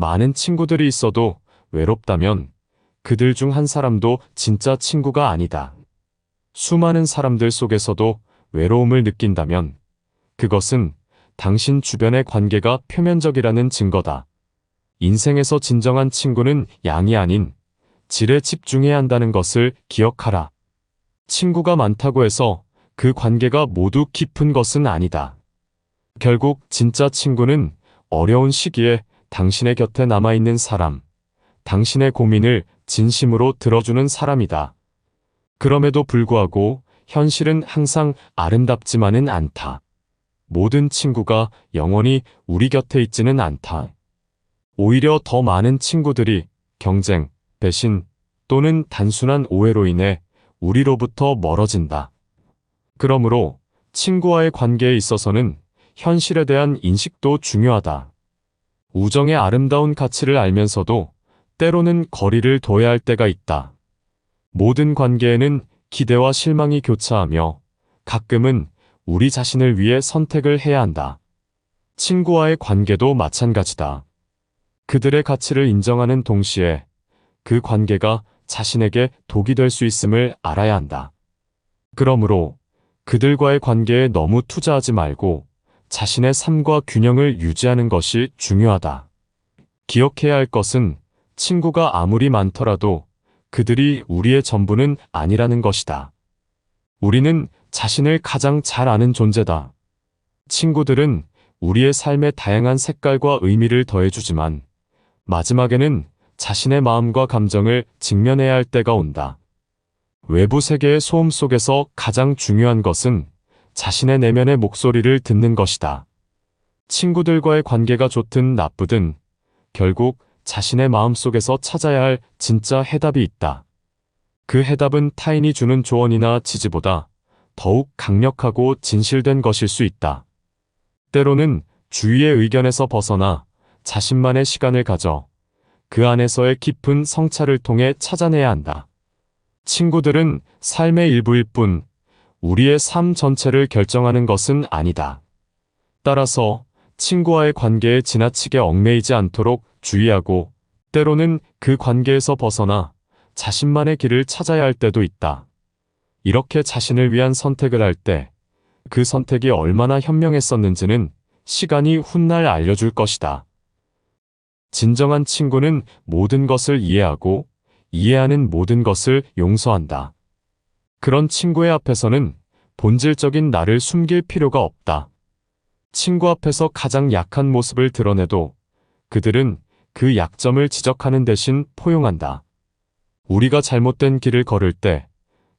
많은 친구들이 있어도 외롭다면 그들 중 한 사람도 진짜 친구가 아니다. 수많은 사람들 속에서도 외로움을 느낀다면 그것은 당신 주변의 관계가 표면적이라는 증거다. 인생에서 진정한 친구는 양이 아닌 질에 집중해야 한다는 것을 기억하라. 친구가 많다고 해서 그 관계가 모두 깊은 것은 아니다. 결국 진짜 친구는 어려운 시기에 당신의 곁에 남아있는 사람, 당신의 고민을 진심으로 들어주는 사람이다. 그럼에도 불구하고 현실은 항상 아름답지만은 않다. 모든 친구가 영원히 우리 곁에 있지는 않다. 오히려 더 많은 친구들이 경쟁, 배신 또는 단순한 오해로 인해 우리로부터 멀어진다. 그러므로 친구와의 관계에 있어서는 현실에 대한 인식도 중요하다. 우정의 아름다운 가치를 알면서도 때로는 거리를 둬야 할 때가 있다. 모든 관계에는 기대와 실망이 교차하며 가끔은 우리 자신을 위해 선택을 해야 한다. 친구와의 관계도 마찬가지다. 그들의 가치를 인정하는 동시에 그 관계가 자신에게 독이 될 수 있음을 알아야 한다. 그러므로 그들과의 관계에 너무 투자하지 말고 자신의 삶과 균형을 유지하는 것이 중요하다. 기억해야 할 것은 친구가 아무리 많더라도 그들이 우리의 전부는 아니라는 것이다. 우리는 자신을 가장 잘 아는 존재다. 친구들은 우리의 삶의 다양한 색깔과 의미를 더해주지만 마지막에는 자신의 마음과 감정을 직면해야 할 때가 온다. 외부 세계의 소음 속에서 가장 중요한 것은 자신의 내면의 목소리를 듣는 것이다. 친구들과의 관계가 좋든 나쁘든 결국 자신의 마음 속에서 찾아야 할 진짜 해답이 있다. 그 해답은 타인이 주는 조언이나 지지보다 더욱 강력하고 진실된 것일 수 있다. 때로는 주위의 의견에서 벗어나 자신만의 시간을 가져 그 안에서의 깊은 성찰을 통해 찾아내야 한다. 친구들은 삶의 일부일 뿐 우리의 삶 전체를 결정하는 것은 아니다. 따라서 친구와의 관계에 지나치게 얽매이지 않도록 주의하고 때로는 그 관계에서 벗어나 자신만의 길을 찾아야 할 때도 있다. 이렇게 자신을 위한 선택을 할 때 그 선택이 얼마나 현명했었는지는 시간이 훗날 알려줄 것이다. 진정한 친구는 모든 것을 이해하고 이해하는 모든 것을 용서한다. 그런 친구의 앞에서는 본질적인 나를 숨길 필요가 없다. 친구 앞에서 가장 약한 모습을 드러내도 그들은 그 약점을 지적하는 대신 포용한다. 우리가 잘못된 길을 걸을 때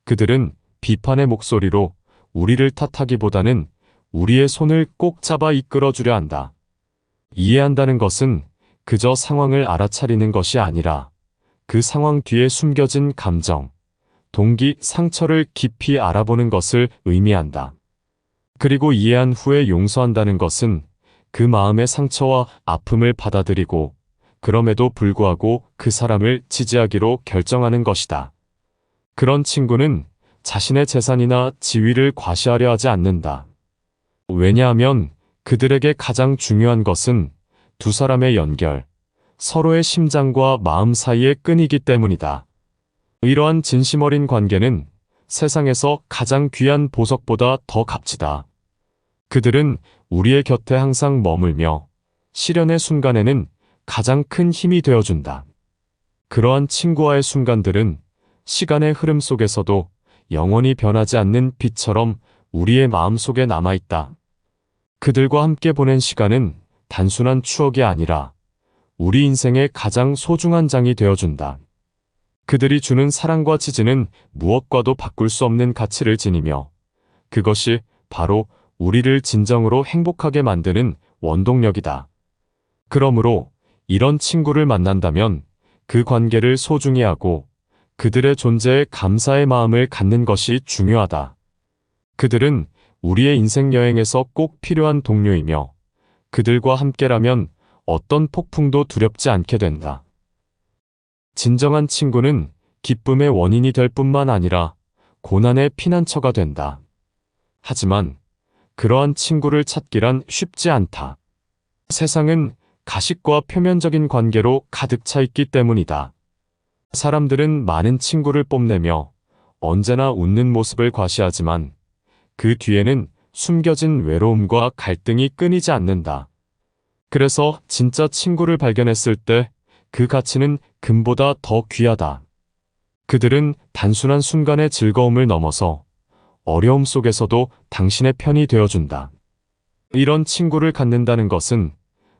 그들은 비판의 목소리로 우리를 탓하기보다는 우리의 손을 꼭 잡아 이끌어 주려 한다. 이해한다는 것은 그저 상황을 알아차리는 것이 아니라 그 상황 뒤에 숨겨진 감정, 동기, 상처를 깊이 알아보는 것을 의미한다. 그리고 이해한 후에 용서한다는 것은 그 마음의 상처와 아픔을 받아들이고 그럼에도 불구하고 그 사람을 지지하기로 결정하는 것이다. 그런 친구는 자신의 재산이나 지위를 과시하려 하지 않는다. 왜냐하면 그들에게 가장 중요한 것은 두 사람의 연결, 서로의 심장과 마음 사이의 끈이기 때문이다. 이러한 진심 어린 관계는 세상에서 가장 귀한 보석보다 더 값지다. 그들은 우리의 곁에 항상 머물며 시련의 순간에는 가장 큰 힘이 되어준다. 그러한 친구와의 순간들은 시간의 흐름 속에서도 영원히 변하지 않는 빛처럼 우리의 마음 속에 남아있다. 그들과 함께 보낸 시간은 단순한 추억이 아니라 우리 인생의 가장 소중한 장이 되어준다. 그들이 주는 사랑과 지지는 무엇과도 바꿀 수 없는 가치를 지니며 그것이 바로 우리를 진정으로 행복하게 만드는 원동력이다. 그러므로 이런 친구를 만난다면 그 관계를 소중히 하고 그들의 존재에 감사의 마음을 갖는 것이 중요하다. 그들은 우리의 인생 여행에서 꼭 필요한 동료이며 그들과 함께라면 어떤 폭풍도 두렵지 않게 된다. 진정한 친구는 기쁨의 원인이 될 뿐만 아니라 고난의 피난처가 된다. 하지만 그러한 친구를 찾기란 쉽지 않다. 세상은 가식과 표면적인 관계로 가득 차 있기 때문이다. 사람들은 많은 친구를 뽐내며 언제나 웃는 모습을 과시하지만 그 뒤에는 숨겨진 외로움과 갈등이 끊이지 않는다. 그래서 진짜 친구를 발견했을 때 그 가치는 금보다 더 귀하다. 그들은 단순한 순간의 즐거움을 넘어서 어려움 속에서도 당신의 편이 되어준다. 이런 친구를 갖는다는 것은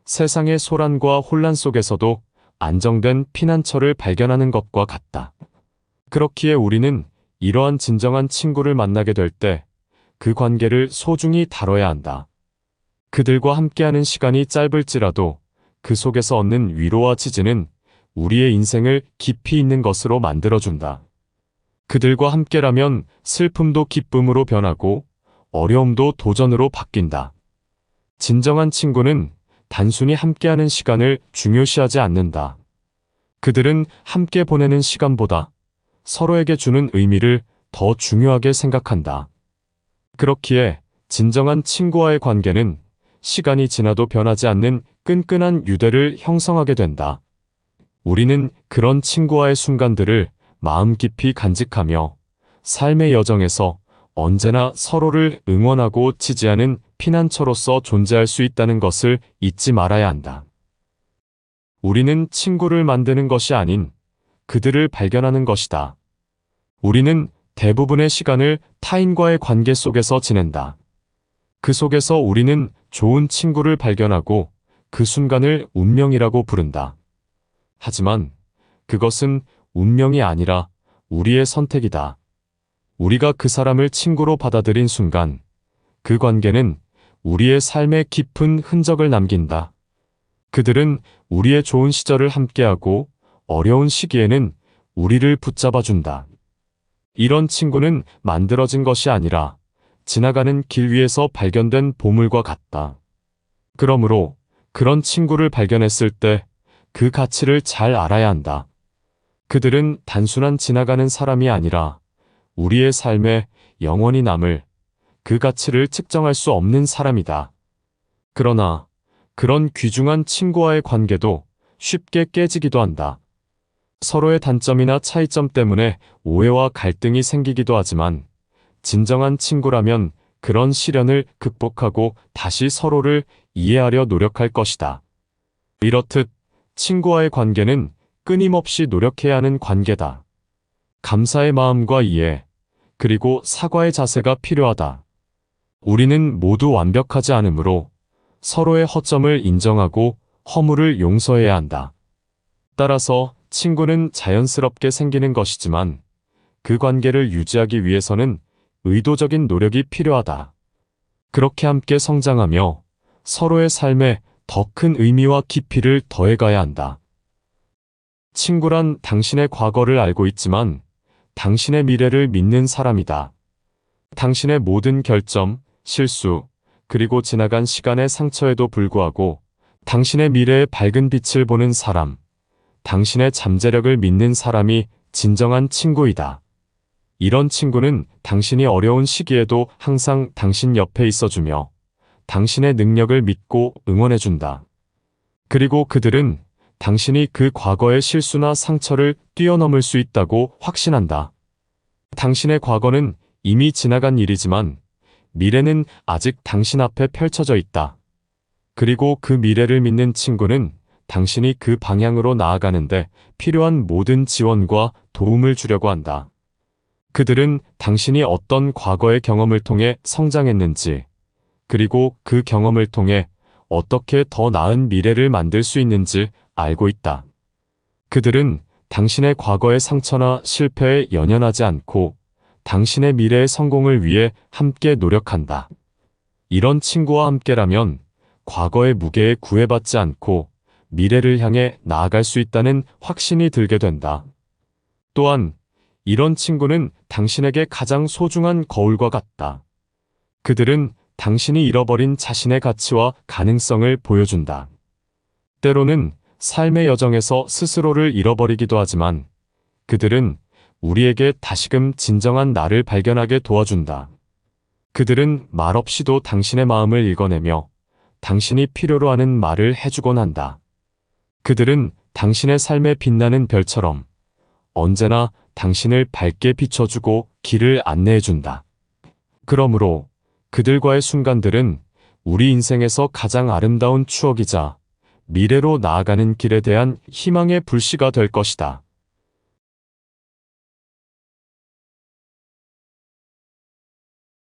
세상의 소란과 혼란 속에서도 안정된 피난처를 발견하는 것과 같다. 그렇기에 우리는 이러한 진정한 친구를 만나게 될 때 그 관계를 소중히 다뤄야 한다. 그들과 함께하는 시간이 짧을지라도 그 속에서 얻는 위로와 지지는 우리의 인생을 깊이 있는 것으로 만들어준다. 그들과 함께라면 슬픔도 기쁨으로 변하고 어려움도 도전으로 바뀐다. 진정한 친구는 단순히 함께하는 시간을 중요시하지 않는다. 그들은 함께 보내는 시간보다 서로에게 주는 의미를 더 중요하게 생각한다. 그렇기에 진정한 친구와의 관계는 시간이 지나도 변하지 않는 끈끈한 유대를 형성하게 된다. 우리는 그런 친구와의 순간들을 마음 깊이 간직하며 삶의 여정에서 언제나 서로를 응원하고 지지하는 피난처로서 존재할 수 있다는 것을 잊지 말아야 한다. 우리는 친구를 만드는 것이 아닌 그들을 발견하는 것이다. 우리는 대부분의 시간을 타인과의 관계 속에서 지낸다. 그 속에서 우리는 좋은 친구를 발견하고 그 순간을 운명이라고 부른다. 하지만 그것은 운명이 아니라 우리의 선택이다. 우리가 그 사람을 친구로 받아들인 순간 그 관계는 우리의 삶에 깊은 흔적을 남긴다. 그들은 우리의 좋은 시절을 함께하고 어려운 시기에는 우리를 붙잡아준다. 이런 친구는 만들어진 것이 아니라 지나가는 길 위에서 발견된 보물과 같다. 그러므로 그런 친구를 발견했을 때 그 가치를 잘 알아야 한다. 그들은 단순한 지나가는 사람이 아니라 우리의 삶에 영원히 남을 그 가치를 측정할 수 없는 사람이다. 그러나 그런 귀중한 친구와의 관계도 쉽게 깨지기도 한다. 서로의 단점이나 차이점 때문에 오해와 갈등이 생기기도 하지만 진정한 친구라면 그런 시련을 극복하고 다시 서로를 이해하려 노력할 것이다. 이렇듯 친구와의 관계는 끊임없이 노력해야 하는 관계다. 감사의 마음과 이해, 그리고 사과의 자세가 필요하다. 우리는 모두 완벽하지 않으므로 서로의 허점을 인정하고 허물을 용서해야 한다. 따라서 친구는 자연스럽게 생기는 것이지만 그 관계를 유지하기 위해서는 의도적인 노력이 필요하다. 그렇게 함께 성장하며 서로의 삶에 더 큰 의미와 깊이를 더해가야 한다. 친구란 당신의 과거를 알고 있지만 당신의 미래를 믿는 사람이다. 당신의 모든 결점, 실수, 그리고 지나간 시간의 상처에도 불구하고 당신의 미래의 밝은 빛을 보는 사람, 당신의 잠재력을 믿는 사람이 진정한 친구이다. 이런 친구는 당신이 어려운 시기에도 항상 당신 옆에 있어주며 당신의 능력을 믿고 응원해준다. 그리고 그들은 당신이 그 과거의 실수나 상처를 뛰어넘을 수 있다고 확신한다. 당신의 과거는 이미 지나간 일이지만 미래는 아직 당신 앞에 펼쳐져 있다. 그리고 그 미래를 믿는 친구는 당신이 그 방향으로 나아가는데 필요한 모든 지원과 도움을 주려고 한다. 그들은 당신이 어떤 과거의 경험을 통해 성장했는지, 그리고 그 경험을 통해 어떻게 더 나은 미래를 만들 수 있는지 알고 있다. 그들은 당신의 과거의 상처나 실패에 연연하지 않고 당신의 미래의 성공을 위해 함께 노력한다. 이런 친구와 함께라면 과거의 무게에 구애받지 않고 미래를 향해 나아갈 수 있다는 확신이 들게 된다. 또한 이런 친구는 당신에게 가장 소중한 거울과 같다. 그들은 당신이 잃어버린 자신의 가치와 가능성을 보여준다. 때로는 삶의 여정에서 스스로를 잃어버리기도 하지만 그들은 우리에게 다시금 진정한 나를 발견하게 도와준다. 그들은 말없이도 당신의 마음을 읽어내며 당신이 필요로 하는 말을 해주곤 한다. 그들은 당신의 삶에 빛나는 별처럼 언제나 당신을 밝게 비춰주고 길을 안내해준다. 그러므로 그들과의 순간들은 우리 인생에서 가장 아름다운 추억이자 미래로 나아가는 길에 대한 희망의 불씨가 될 것이다.